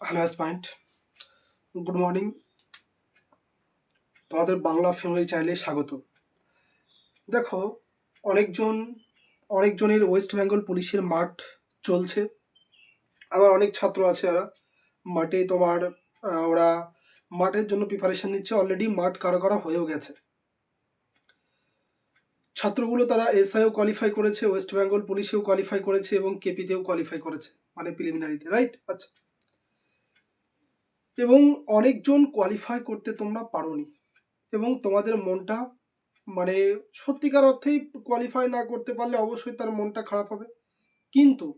Hello point good morning তোমাদের Bangla family চ্যানেলে স্বাগত। দেখো, অনেকজন, অনেকজনের ওয়েস্ট বেঙ্গল পুলিশের মাঠ চলছে। আবার অনেক ছাত্র আছে ওরা মাঠে তোমার ওরা মাঠের জন্য প্রিপারেশন নিচ্ছে। অলরেডি মাঠ কারও কারও হয়েও গেছে। ছাত্রগুলো তারা এসআইও কোয়ালিফাই করেছে ওয়েস্ট বেঙ্গল পুলিশেও কোয়ালিফাই করেছে এবং কেপিতেও কোয়ালিফাই করেছে। মানে প্রিলিমিনারিতে রাইট আচ্ছা। এবং অনেকজন কোয়ালিফাই করতে তোমরা পারোনি। এবং তোমাদের মনটা মানে সত্যিকার অর্থেই কোয়ালিফাই না করতে পারলে অবশ্যই তার মনটা খারাপ হবে। কিন্তু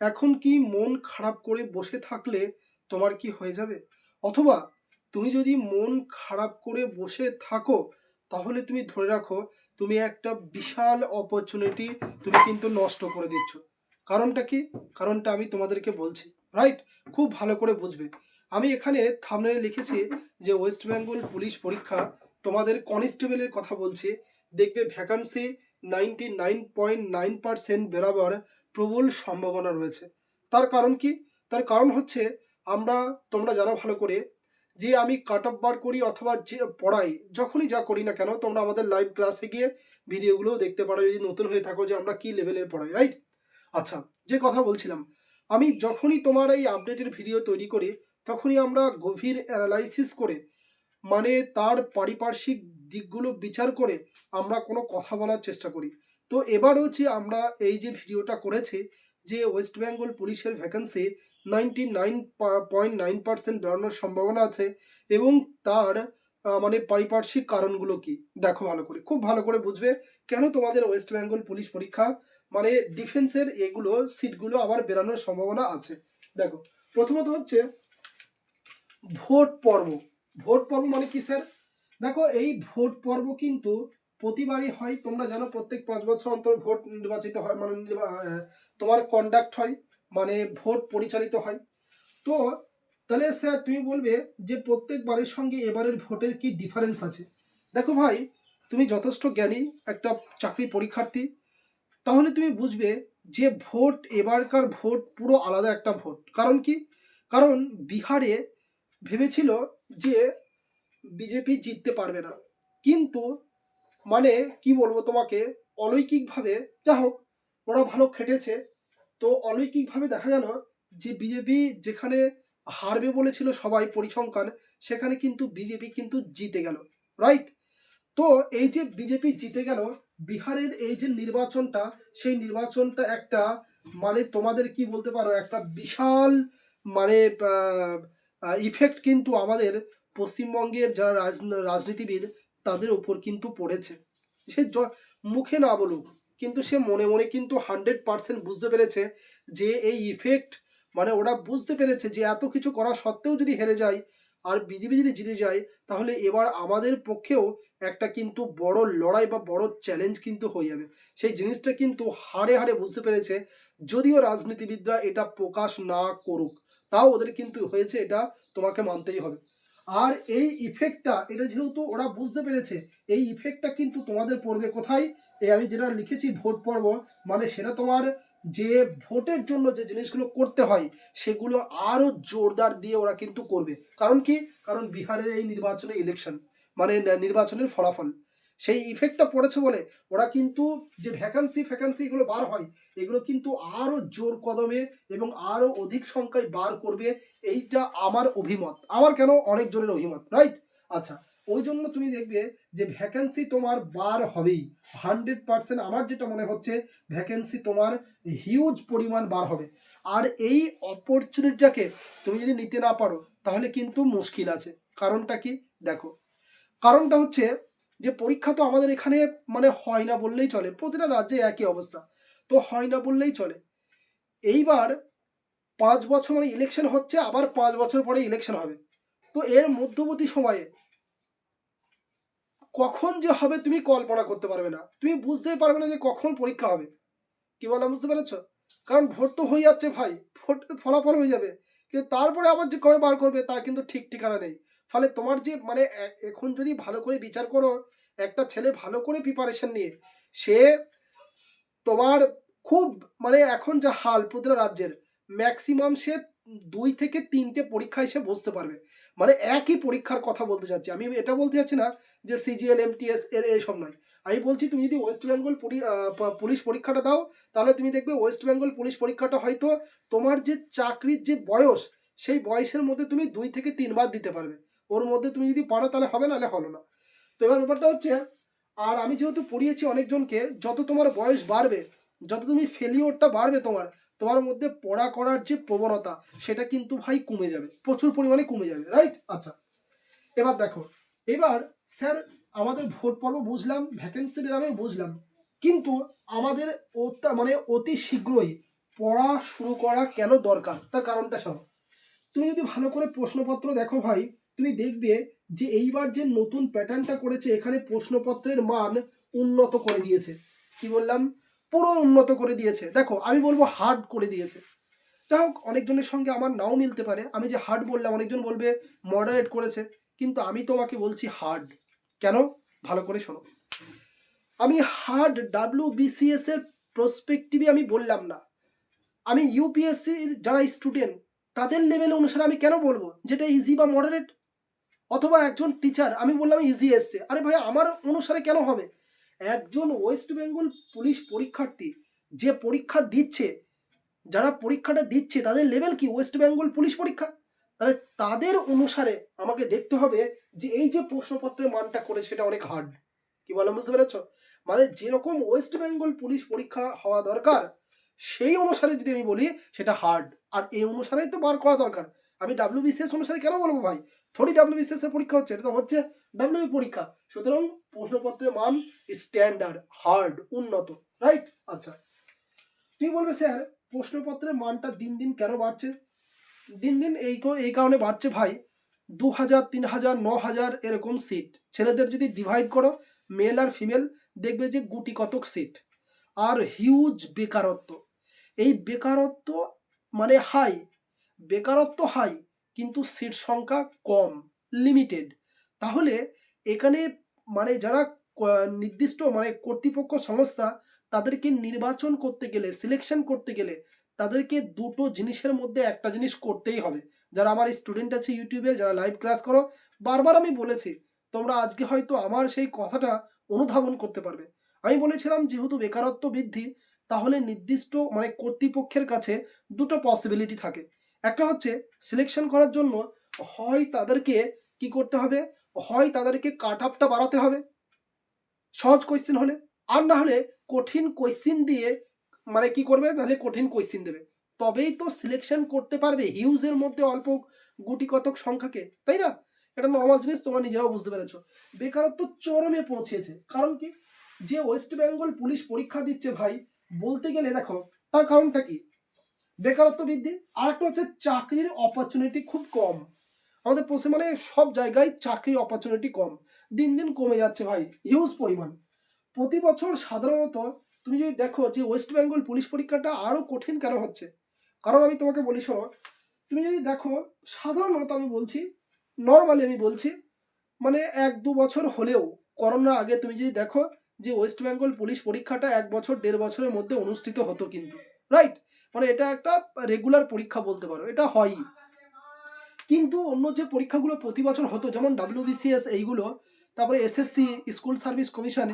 এখন কি মন খারাপ করে বসে থাকলে তোমার কি হয়ে যাবে? অথবা তুমি যদি মন খারাপ করে বসে থাকো, তাহলে তুমি ধরে রাখো তুমি একটা বিশাল অপরচুনিটি তুমি কিন্তু নষ্ট করে দিচ্ছ। কারণটা কি? কারণটা আমি তোমাদেরকে বলছি। রাইট খুব ভালো করে বুঝবে। আমি এখানে থামনে লিখেছি যে ওয়েস্ট বেঙ্গল পুলিশ পরীক্ষা তোমাদের কনস্টেবলের কথা বলছি। দেখবে vacancy ninety nine point nine percent বরাবর প্রবল সম্ভাবনা রয়েছে। তার কারণ কি? তার কারণ হচ্ছে আমরা, তোমরা জানো ভালো করে যে আমি কাট অফ বার করি অথবা যে পড়াই, যখনই যা করি না কেন, তোমরা আমাদের লাইভ ক্লাসে গিয়ে ভিডিওগুলোও দেখতে পারো, যদি নতুন হয়ে থাকো যে আমরা কি লেভেলের পড়াই রাইট আচ্ছা যে কথা বলছিলাম, আমি যখনই তোমার এই আপডেটের ভিডিও তৈরি করি তখনই আমরা গভীর অ্যানালাইসিস করে মানে তার পারিপার্শ্বিক দিকগুলো বিচার করে আমরা কোনো কথা বলার চেষ্টা করি। তো এবার হচ্ছে আমরা এই যে ভিডিওটা করেছি, যে ওয়েস্ট বেঙ্গল পুলিশের vacancy ninety nine point nine percent বেরোনোর সম্ভাবনা আছে এবং তার মানে পারিপার্শ্বিক কারণগুলো কি, দেখো ভালো করে। খুব ভালো করে বুঝবে কেন তোমাদের ওয়েস্ট বেঙ্গল পুলিশ পরীক্ষা মানে ডিফেন্সের এগুলো সিটগুলো আবার বেরানোর সম্ভাবনা আছে। দেখো, প্রথমত হচ্ছে ভোট পর্ব। ভোট পর্ব মানে কি, স্যার? দেখো, এই ভোট পর্ব কিন্তু প্রতিবারই হয়। তোমরা জানো, প্রত্যেক পাঁচ বছর অন্তর ভোট নির্বাচিত হয় মানে তোমার কন্ডাক্ট হয় মানে ভোট পরিচালিত হয়। তো, তাহলে স্যার, তুমি বলবে যে প্রত্যেকবারের সঙ্গে এবারের ভোটের কি ডিফারেন্স আছে? দেখো ভাই, তুমি যথেষ্ট জ্ঞানী, একটা চাকরি পরীক্ষার্থী। তাহলে তুমি বুঝবে যে ভোট, এবারকার ভোট পুরো আলাদা একটা ভোট। কারণ কি? কারণ বিহারে ভেবেছিল যে বিজেপি জিততে পারবে না। কিন্তু মানে কি বলব তোমাকে, অলৌকিকভাবে যা হোক, ওরা ভালো খেটেছে। তো অলৌকিকভাবে দেখা গেল যে বিজেপি যেখানে হারবে বলেছিল সবাই পরিসংখ্যান, সেখানে কিন্তু বিজেপি কিন্তু জিতে গেল রাইট তো এই যে বিজেপি জিতে গেল, বিহারের এই যে নির্বাচনটা, সেই নির্বাচনটা একটা মানে তোমাদের কি বলতে পারো, একটা বিশাল মানে ইফেক্ট কিন্তু আমাদের পশ্চিমবঙ্গের যারা রাজ- রাজনীতিবিদ, তাদের উপর কিন্তু পড়েছে। সে মুখে না বলুক, কিন্তু সে মনে মনে কিন্তু হান্ড্রেড পার্সেন্ট বুঝতে পেরেছে যে এই ইফেক্ট মানে ওরা বুঝতে পেরেছে যে এত কিছু করা সত্ত্বেও যদি হেরে যায় আর বিজেপি যদি জিতে যায়, তাহলে এবার আমাদের পক্ষেও একটা কিন্তু বড় লড়াই বা বড় চ্যালেঞ্জ কিন্তু হয়ে যাবে। সেই জিনিসটা কিন্তু হাড়ে হাড়ে বুঝতে পেরেছে, যদিও রাজনীতিবিদরা এটা প্রকাশ না করুক। তাও ওদের কিন্তু হয়েছে এটা তোমাকে মানতেই হবে। আর এই ইফেক্টটা এটা যেহেতু ওরা বুঝতে পেরেছে, এই ইফেক্টটা কিন্তু তোমাদের পড়বে কোথায়? এই আমি যেটা লিখেছি ভোট পর্ব মানে সেটা তোমার যে ভোটের জন্য যে জিনিসগুলো করতে হয়, সেগুলো আরও জোরদার দিয়ে ওরা কিন্তু করবে। কারণ কি? কারণ বিহারের এই নির্বাচনের ইলেকশন মানে নির্বাচনের ফলাফল। সেই ইফেক্টটা পড়েছে বলে ওরা কিন্তু যে ভ্যাকান্সি ফ্যাকান্সি এগুলো বার হয় এগুলো কিন্তু আরও জোর কদমে এবং আরও অধিক সংখ্যায় বার করবে, এইটা আমার অভিমত। আমার কেন অনেক জনের অভিমত রাইট আচ্ছা ওই জন্য তুমি দেখবে যে ভ্যাকেন্সি তোমার বার হবেই। হান্ড্রেড পার্সেন্ট আমার যেটা মনে হচ্ছে ভ্যাকেন্সি তোমার হিউজ পরিমাণ বার হবে। আর এই অপরচুনিটিটাকে তুমি যদি নিতে না পারো, তাহলে কিন্তু মুশকিল আছে। কারণটা কি? দেখো, কারণটা হচ্ছে যে পরীক্ষা তো আমাদের এখানে মানে হয় না বললেই চলে। প্রতিটা রাজ্যে একই অবস্থা। তো হয় না বললেই চলে। এইবার পাঁচ বছর মানে ইলেকশন হচ্ছে, আবার পাঁচ বছর পরে ইলেকশন হবে। তো এর মধ্যবর্তী সময়ে কখন যে হবে তুমি কল্পনা করতে পারবে না। তুমি বুঝতেই পারবে না যে কখন পরীক্ষা হবে। কি বললাম বুঝতে পেরেছ? কারণ ভোট তো হয়ে যাচ্ছে ভাই, ভোটের ফলাফল হয়ে যাবে। কিন্তু তারপরে আবার যে কবে বার করবে তার কিন্তু ঠিক ঠিকানা নেই। ফলে তোমার যে মানে এখন যদি ভালো করে বিচার করো, একটা ছেলে ভালো করে প্রিপারেশন নিয়ে, সে তোমার খুব মানে এখন যা হাল প্রতিটা রাজ্যের ম্যাক্সিমাম সে দুই থেকে তিনটে পরীক্ষা এসে বসতে পারবে। মানে একই পরীক্ষার কথা বলতে চাচ্ছি। আমি এটা বলতে চাচ্ছি না যে সিজিএল এমটিএস এর এইসব নয়। আমি বলছি তুমি যদি ওয়েস্ট বেঙ্গল পুলি- পুলিশ পরীক্ষাটা দাও, তাহলে তুমি দেখবে ওয়েস্ট বেঙ্গল পুলিশ পরীক্ষাটা হয়তো তোমার যে চাকরির যে বয়স, সেই বয়সের মধ্যে তুমি দুই থেকে তিনবার দিতে পারবে। ওর মধ্যে তুমি যদি পারো তাহলে হবে, নাহলে হলো না। তো এবার ব্যাপারটা হচ্ছে আর আমি যেহেতু পড়িয়েছি অনেকজনকে, যত তোমার বয়স বাড়বে, যত তুমি ফেলিওরটা বাড়বে তোমার তোমার মধ্যে পড়া করার যে প্রবণতা, সেটা কিন্তু ভাই কমে যাবে, প্রচুর পরিমাণে কমে যাবে রাইট আচ্ছা এবার দেখো, এবার স্যার আমাদের ভোট পর্ব বুঝলাম ভ্যাকেন্সি বেরাবে বুঝলাম, কিন্তু আমাদের মানে অতি শীঘ্রই পড়া শুরু করা কেন দরকার? তার কারণটা শোনো, তুমি যদি ভালো করে প্রশ্নপত্র দেখো ভাই, তুমি দেখবে যে এইবার যে নতুন প্যাটার্নটা করেছে, এখানে প্রশ্নপত্রের মান উন্নত করে দিয়েছে। কি বললাম? পুরো উন্নত করে দিয়েছে। দেখো, আমি বলব হার্ড করে দিয়েছে। যাই হোক, অনেকজনের সঙ্গে আমার নাও মিলতে পারে। আমি যে হার্ড বললাম, অনেকজন বলবে মডারেট করেছে। কিন্তু আমি তোমাকে বলছি হার্ড কেন? ভালো করে শোনো। আমি হার্ড ডাব্লিউ বিসিএস এর প্রসপেক্টিভে আমি বললাম না। আমি ইউপিএসসির যারা স্টুডেন্ট তাদের লেভেল অনুসারে আমি কেন বলব? যেটা ইজি বা মডারেট অথবা একজন টিচার আমি বললাম ইজি এসছে। আরে ভাই আমার অনুসারে কেন হবে? একজন ওয়েস্ট বেঙ্গল পুলিশ পরীক্ষার্থী যে পরীক্ষা দিচ্ছে, যারা পরীক্ষাটা দিচ্ছে, তাদের লেভেল কি? ওয়েস্ট বেঙ্গল পুলিশ পরীক্ষা? তাহলে তাদের অনুসারে আমাকে দেখতে হবে যে এই যে প্রশ্নপত্রের মানটা করে, সেটা অনেক হার্ড কি বললাম বুঝতে পেরেছ? মানে যেরকম ওয়েস্ট বেঙ্গল পুলিশ পরীক্ষা হওয়া দরকার, সেই অনুসারে যদি আমি বলি, সেটা হার্ড আর এই অনুসারেই তো বার করা দরকার। আমি ডাব্লিউ বিসিএস অনুসারে কেন বলব ভাই? থোড়ি ডাব্লিউ বিসিএস এর পরীক্ষা হচ্ছে, এটা তো হচ্ছে ডাব্লিউ পরীক্ষা। সুতরাং প্রশ্নপত্রের মান স্ট্যান্ডার্ড হার্ড উন্নত রাইট আচ্ছা। তুমি বলবে স্যার প্রশ্নপত্রের মানটা দিন দিন কেন বাড়ছে? দিন দিন এই এই কারণে বাড়ছে ভাই দু হাজার তিন হাজার ন হাজার এরকম সিট ছেলেদের যদি ডিভাইড করো মেল আর ফিমেল দেখবে যে গুটি কতক সিট আর হিউজ বেকারত্ব। এই বেকারত্ব মানে হাই বেকারত্ব হাই কিন্তু সিট সংখ্যা কম লিমিটেড তাহলে এখানে মানে যারা নির্দিষ্ট মানে কর্তৃপক্ষ সংস্থা, তাদেরকে নির্বাচন করতে গেলে সিলেকশন করতে গেলে তাদেরকে দুটো জিনিসের মধ্যে একটা জিনিস করতেই হবে। যারা আমার স্টুডেন্ট আছে ইউটিউবে যারা লাইভ ক্লাস করো, বারবার আমি বলেছি, তোমরা আজকে হয়তো আমার সেই কথাটা অনুধাবন করতে পারবে। আমি বলেছিলাম যেহেতু বেকারত্ব বৃদ্ধি, তাহলে নির্দিষ্ট মানে কর্তৃপক্ষের কাছে দুটো পসিবিলিটি থাকে। একটা হচ্ছে সিলেকশন করার জন্য হয় তাদেরকে কি করতে হবে? হয় তাদেরকে কাট আপটা বাড়াতে হবে। সহজ কোয়েশ্চেন হলে। আর না হলে কঠিন কোয়েশ্চেন দিয়ে মানে কি করবে? তাহলে কঠিন কোয়েশ্চেন দেবে। তবেই তো সিলেকশন করতে পারবে। হিউজের মধ্যে অল্প গুটি কতক সংখ্যাকে, তাই না? এটা নর্মাল জিনিস, তোমরা নিজেরাও বুঝতে পেরেছ। বেকারত্ব চরমে পৌঁছেছে। কারণ কি? যে ওয়েস্ট বেঙ্গল পুলিশ পরীক্ষা দিচ্ছে ভাই, বলতে গেলে দেখো, তার কারণটা কি? বেকারত্ব বৃদ্ধি আর একটা হচ্ছে চাকরির অপরচুনিটি খুব কম। আমাদের পশ্চিমবঙ্গে সব জায়গায় চাকরির অপরচুনিটি কম। দিন দিন কমে যাচ্ছে ভাই হিউজ পরিমাণ। প্রতি বছর সাধারণত তুমি যদি দেখো যে ওয়েস্ট বেঙ্গল পুলিশ পরীক্ষাটা আরও কঠিন কেন হচ্ছে? কারণ আমি তোমাকে বলি, শোনো, তুমি যদি দেখো, সাধারণত আমি বলছি নর্মালি আমি বলছি মানে এক দু বছর হলেও, করোনার আগে তুমি যদি দেখো যে ওয়েস্ট বেঙ্গল পুলিশ পরীক্ষাটা এক বছর, দেড় বছরের মধ্যে অনুষ্ঠিত হতো কিন্তু রাইট মানে এটা একটা রেগুলার পরীক্ষা বলতে পারো, এটা হয়ই কিন্তু অন্য যে পরীক্ষাগুলো প্রতি বছর হতো, যেমন ডাব্লিউবিসিএস এইগুলো, তারপরে এসএসসি স্কুল সার্ভিস কমিশন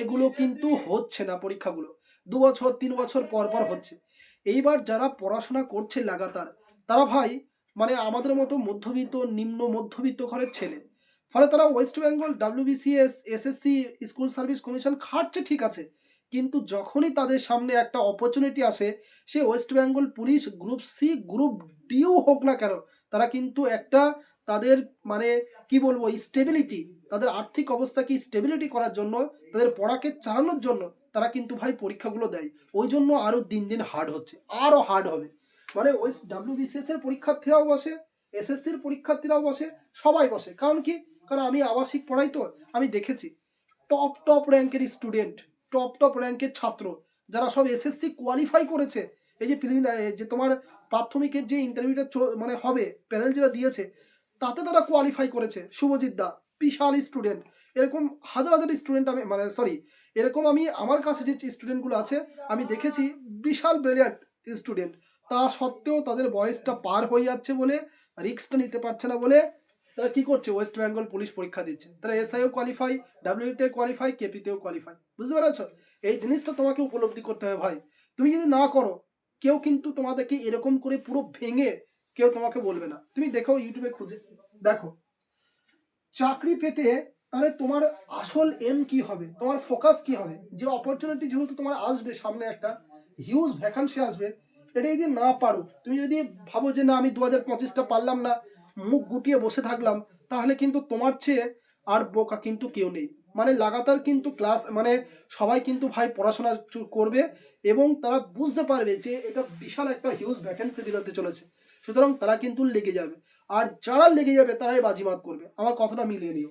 এগুলো কিন্তু হচ্ছে না পরীক্ষাগুলো। দু বছর, তিন বছর পর পর হচ্ছে। এইবার যারা পড়াশোনা করছে লাগাতার, তারা ভাই মানে আমাদের মতো মধ্যবিত্ত, নিম্ন মধ্যবিত্ত ঘরের ছেলে, ফলে তারা West Bengal WBCS SSC school service commission খাটছে, ঠিক আছে। কিন্তু যখনই তাদের সামনে একটা অপরচুনিটি আসে, সে West Bengal police group C group deo হোক না কেন, তারা কিন্তু একটা তাদের মানে কি বলব স্টেবিলিটি তাদের আর্থিক অবস্থাকে স্টেবিলিটি করার জন্য, তাদের পড়াকে চালানোর জন্য তারা কিন্তু ভাই পরীক্ষাগুলো দেয়। ওই জন্য আরও দিন দিন হার্ড হচ্ছে আরও হার্ড হবে। মানে ওয়েস্ট ডাব্লিউবিসিএস এর পরীক্ষার্থীরাও বসে এসএসসির পরীক্ষার্থীরাও বসে, সবাই বসে। কারণ কি? কারণ আমি আবাসিক পড়াই তো, আমি দেখেছি। টপ টপ র্যাঙ্কের স্টুডেন্ট টপ টপ র্যাঙ্কের ছাত্র। যারা সব এসএসসি কোয়ালিফাই করেছে, এই যে যে তোমার প্রাথমিকের যে ইন্টারভিউটা মানে হবে প্যানেল যেটা দিয়েছে, তাতে তারা কোয়ালিফাই করেছে। শুভজিৎ দা, বিশাল স্টুডেন্ট এরকম হাজার হাজার স্টুডেন্ট আমি মানে সরি এরকম আমি আমার কাছে যে স্টুডেন্টগুলো আছে, আমি দেখেছি, বিশাল ব্রিলিয়ান্ট স্টুডেন্ট তা সত্ত্বেও তাদের বয়সটা পার হয়ে যাচ্ছে বলে রিক্সটা নিতে পারছে না বলে তারা কি করছে? ওয়েস্ট বেঙ্গল পুলিশ পরীক্ষা দিচ্ছে। তারা এসআইও কোয়ালিফাই ডাব্লিউতে কোয়ালিফাই কেপিতেও কোয়ালিফাই বুঝতে পেরেছ? এই জিনিসটা তোমাকে উপলব্ধি করতে হবে ভাই। তুমি যদি না করো, কেউ কিন্তু তোমাদেরকে এরকম করে পুরো ভেঙে কেউ তোমাকে বলবে না। তুমি দেখো ইউটিউবে খুঁজে। দেখো, চাকরি পেতে তাহলে তোমার আসল এম কি হবে? তোমার ফোকাস কি হবে? যে অপরচুনিটি যেহেতু তোমার আসবে সামনে একটা হিউজ ভ্যাকান্সি আসবে এটা যদি না পারো, তুমি যদি ভাবো যে না আমি দু হাজার পঁচিশটা পারলাম না মুখ গুটিয়ে বসে থাকলাম, তাহলে কিন্তু তোমার চেয়ে আর বোকা কিন্তু কেউ নেই। মানে লাগাতার কিন্তু ক্লাস মানে সবাই কিন্তু ভাই পড়াশোনা করবে এবং তারা বুঝতে পারবে যে এটা বিশাল একটা হিউজ ভ্যাকেন্সি বেরোতে চলেছে। সুতরাং তারা কিন্তু লেগে যাবে। আর যারা লেগে যাবে, তারাই বাজিমাত করবে। আমার কথাটা মিলিয়ে নিও।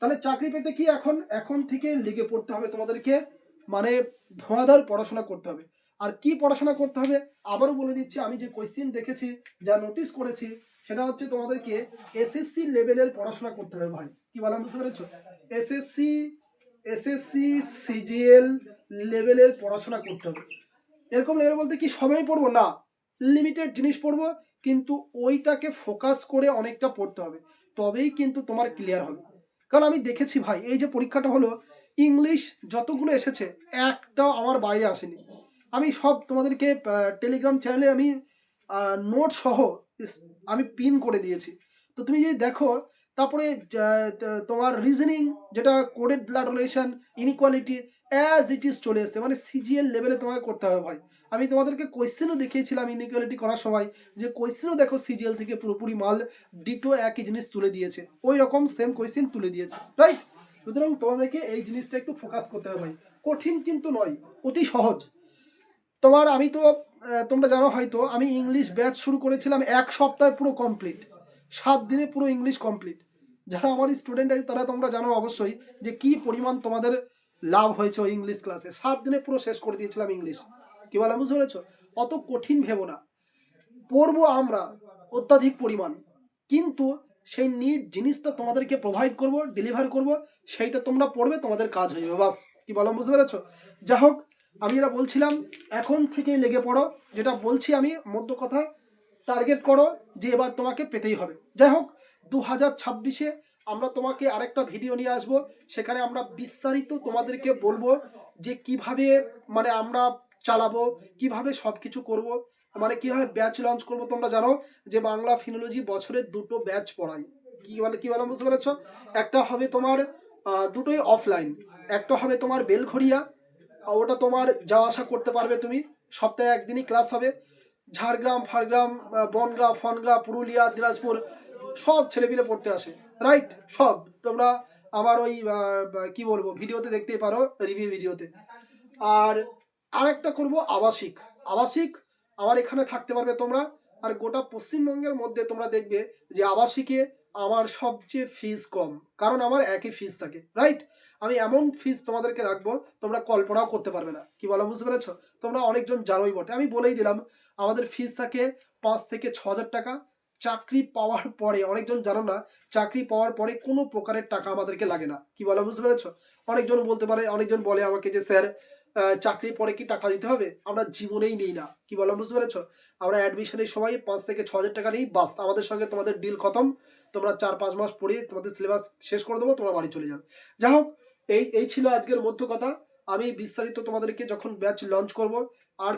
তাহলে চাকরি পেতে কি এখন এখন থেকে লেগে পড়তে হবে তোমাদেরকে? মানে ধোঁয়াধার পড়াশোনা করতে হবে। আর কি পড়াশোনা করতে হবে? আবারও বলে দিচ্ছি, আমি যে কোয়েশ্চেন দেখেছি, যা নোটিস করেছি সেটা হচ্ছে তোমাদেরকে এসএসসি লেভেলের পড়াশোনা করতে হবে ভাই। কি বললাম বুঝতে পেরেছ? এসএসসি এসএসসি সিজিএল লেভেলের পড়াশোনা করতে হবে। এরকম লেভেল বলতে কি সবাই পড়ব? না লিমিটেড জিনিস পড়ব, কিন্তু ওইটাকে ফোকাস করে অনেকটা পড়তে হবে। তবেই কিন্তু তোমার ক্লিয়ার হবে। কারণ আমি দেখেছি ভাই, এই যে পরীক্ষাটা হলো ইংলিশ যতগুলো এসেছে, একটাও আমার বাইরে আসেনি। আমি সব তোমাদেরকে টেলিগ্রাম চ্যানেলে আমি নোট সহ আমি পিন করে দিয়েছি। তো তুমি যদি দেখো, তারপরে তোমার রিজনিং যেটা coded blood relation inequality as it is চলে এসছে। মানে সিজিএল লেভেলে তোমাকে করতে হবে ভাই। আমি তোমাদেরকে কোয়েশ্চেনও দেখিয়েছিলাম ইনইকুয়ালিটি করার সময়, যে কোয়েশ্চেনও দেখো সিজিএল থেকে পুরোপুরি মাল ডিটো একই জিনিস তুলে দিয়েছে। ওই রকম সেম কোয়েশ্চেন তুলে দিয়েছে। রাইট সুতরাং তোমাদেরকে এই জিনিসটা একটু ফোকাস করতে হবে ভাই। কঠিন কিন্তু নয়, অতি সহজ। তোমার, আমি তো তোমরা জানো হয়তো, আমি ইংলিশ ব্যাচ শুরু করেছিলাম এক সপ্তাহে পুরো কমপ্লিট সাত দিনে পুরো ইংলিশ কমপ্লিট যারা আমার স্টুডেন্ট আছে, তারা তোমরা জানো অবশ্যই যে কি পরিমাণ তোমাদের লাভ হয়েছে ওই ইংলিশ ক্লাসে সাত দিনে পুরো শেষ করে দিয়েছিলাম ইংলিশ কি বলা, বুঝতে পেরেছ? অত কঠিন ভেবো না। পড়ব আমরা অত্যাধিক পরিমাণ। কিন্তু সেই নিট জিনিসটা তোমাদেরকে প্রোভাইড করব ডেলিভার করব, সেইটা তোমরা পড়বে, তোমাদের কাজ হয়ে যাবে, বাস। কি বললাম বুঝতে পেরেছ? যা হোক আমি যেটা বলছিলাম, এখন থেকে লেগে পড়ো। যেটা বলছি আমি, মধ্য কথা টার্গেট করো যে এবার তোমাকে পেতেই হবে। যাই হোক দু হাজার ছাব্বিশে আমরা তোমাকে আরেকটা ভিডিও নিয়ে আসব। সেখানে আমরা বিস্তারিত তোমাদেরকে বলব যে কীভাবে মানে আমরা চালাবো, কীভাবে সব কিছু করব। মানে কীভাবে ব্যাচ লঞ্চ করব, তোমরা জানো যে বাংলা ফিনোলজি বছরে দুটো ব্যাচ পড়াই কি বলে, কী বলে বুঝতে পেরেছ? একটা হবে তোমার দুটোই অফলাইন একটা হবে তোমার বেলঘড়িয়া ওটা তোমার যাওয়া আসা করতে পারবে তুমি। সপ্তাহে একদিনই ক্লাস হবে। ঝাড়গ্রাম, ফাড়গ্রাম বনগাঁ, ফনগাঁ, পুরুলিয়া, দিনাজপুর, সব ছেলেপিলে পড়তে আসে। রাইট সব। তোমরা আমার ওই কি বলব, ভিডিওতে দেখতেই পারো রিভিউ ভিডিওতে। আর আরেকটা করব, আবাসিক। আবাসিক আমার এখানে থাকতে পারবে তোমরা। আর গোটা পশ্চিমবঙ্গের মধ্যে তোমরা দেখবে যে আবাসিকে আমার সবচেয়ে ফিজ কম কারণ আমার একই ফিজ থাকে রাইট আমি এমন ফিজ তোমাদেরকে রাখব তোমরা কল্পনাও করতে পারবে না। কি বলো বুঝতে পেরেছ? তোমরা অনেকজন জানোই বটে। আমি বলেই দিলাম আমাদের ফিজ থাকে পাঁচ থেকে ছ হাজার টাকা। চাকরি পাওয়ার পরে অনেকজন জানো না চাকরি পাওয়ার পরে কোনো প্রকারের টাকা আমাদেরকে লাগে না। কি বলো বুঝতে পেরেছ? অনেকজন বলতে পারে অনেকজন বলে আমাকে যে স্যার আহ, চাকরির পরে কি টাকা দিতে হবে? আমরা জীবনেই নিই না। কি বলো বুঝতে পেরেছ? আমরা অ্যাডমিশনের সময় পাঁচ থেকে ছ হাজার টাকা নিই বাস। আমাদের সঙ্গে তোমাদের ডিল খতম। তোমরা চার পাঁচ মাস পরে তোমাদের সিলেবাস শেষ করে দেবো, তোমরা বাড়ি চলে যাবে। যাই হোক, এই এই ছিল আজকের মধ্য কথা। আমি বিস্তারিত তোমাদেরকে যখন ব্যাচ লঞ্চ করব, আর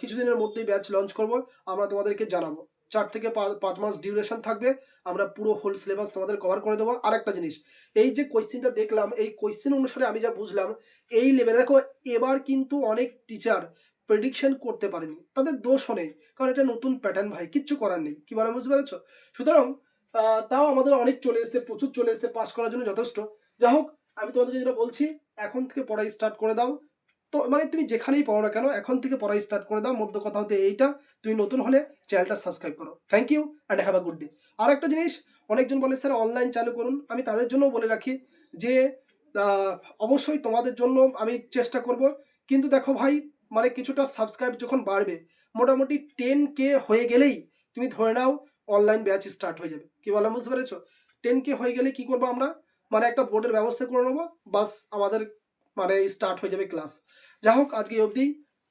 কিছুদিনের মধ্যেই ব্যাচ লঞ্চ করব, আমরা তোমাদেরকে জানাব। চার থেকে পাঁচ মাস ডিউরেশন থাকবে, আমরা পুরো হোল সিলেবাস তোমাদের কভার করে দেবো। আর একটা জিনিস, এই যে কোয়েশ্চেনটা দেখলাম, এই কোয়েশ্চেন অনুসারে আমি যা বুঝলাম, এই লেভেলে দেখো, এবার কিন্তু অনেক টিচার প্রেডিকশন করতে পারেনি। তাদের দোষও নেই, কারণ এটা নতুন প্যাটার্ন ভাই, কিচ্ছু করার নেই। কি বলে, বুঝতে পেরেছ? সুতরাং তাও আমাদের অনেক চলে এসেছে, প্রচুর চলে এসেছে পাস করার জন্য যথেষ্ট। যা হোক, আমি তোমাদেরকে যেটা বলছি, এখন থেকে পড়াই স্টার্ট করে দাও। তো মানে তুমি যেখানেই পড়ো না কেন, এখন থেকে পড়াই স্টার্ট করে দাও। মধ্য কথা হতে এইটা, তুমি নতুন হলে চ্যানেলটা সাবস্ক্রাইব করো। Thank you and have a good day আর একটা জিনিস, অনেকজন বলে, স্যার অনলাইন চালু করুন। আমি তাদের জন্য বলে রাখি যে অবশ্যই তোমাদের জন্য আমি চেষ্টা করব। কিন্তু দেখো ভাই মানে কিছুটা সাবস্ক্রাইব যখন বাড়বে, মোটামুটি টেন কে হয়ে গেলেই তুমি ধরে নাও অনলাইন ব্যাচ স্টার্ট হয়ে যাবে। কি বললাম বুঝতে পেরেছ? টেন কে হয়ে গেলে কি করব আমরা? মানে একটা বোর্ডের ব্যবস্থা করে নেব, বাস আমাদের মানে স্টার্ট হয়ে যাবে ক্লাস যাই হোক আজকে অবধি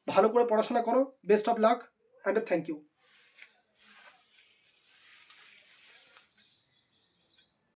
ভালো করে পড়াশোনা করো best of luck and thank you